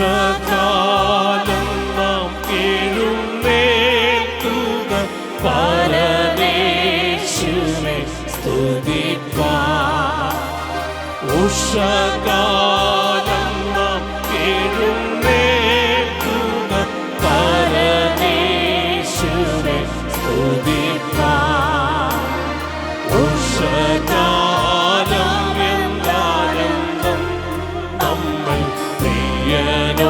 took Union.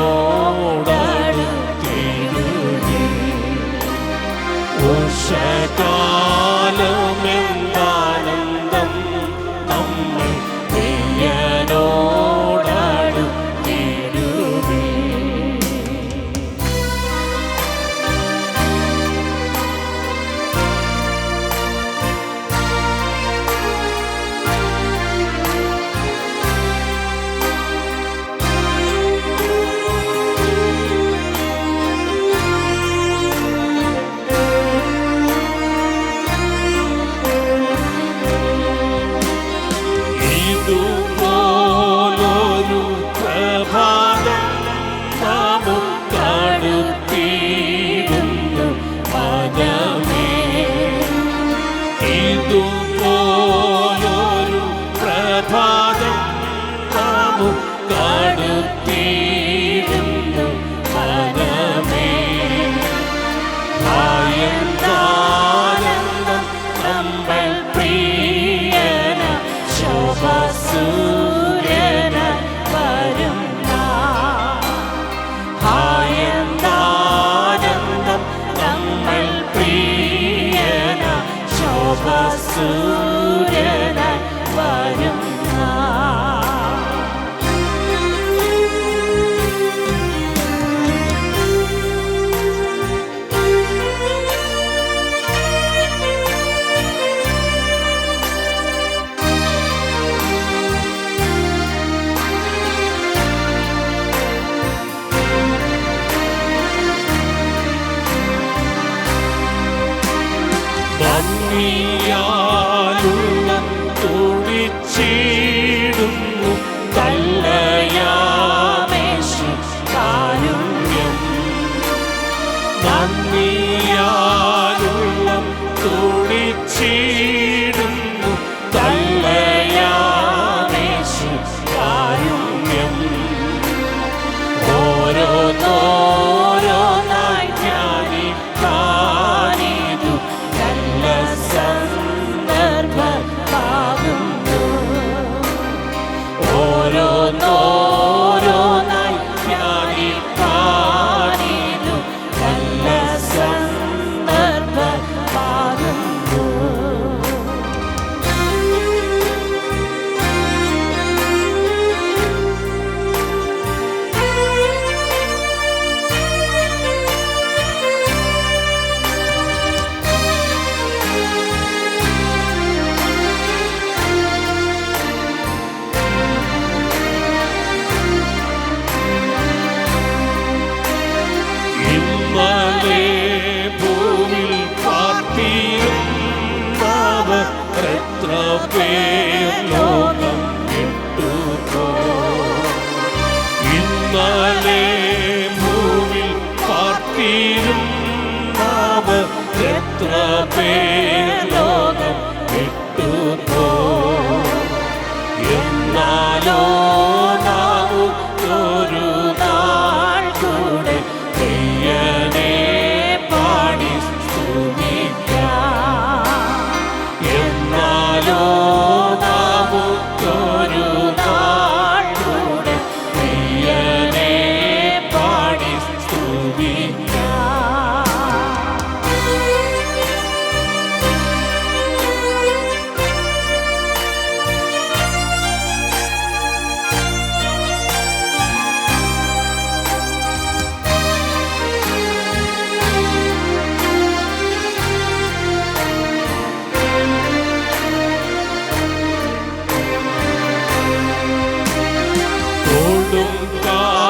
ഇതുപോലൊരു പ്രഭാതം നമുക്കടുത്തിരുന്നു മനമേ ആയന്താനന്ദം നമ്മൾ പ്രിയന ശോഭസൂര്യന വരുന്ന ആയന്താനന്ദം നമ്മൾ പ്രിയന ശോഭസൂര്യന വരുന്ന Yeah. പാർത്തിരുന്നവർ എത്ര പേർ ഇന്നലെ ഭൂമിൽ പാർത്തിരുന്നവർ എത്ര പേർ God.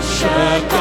chama.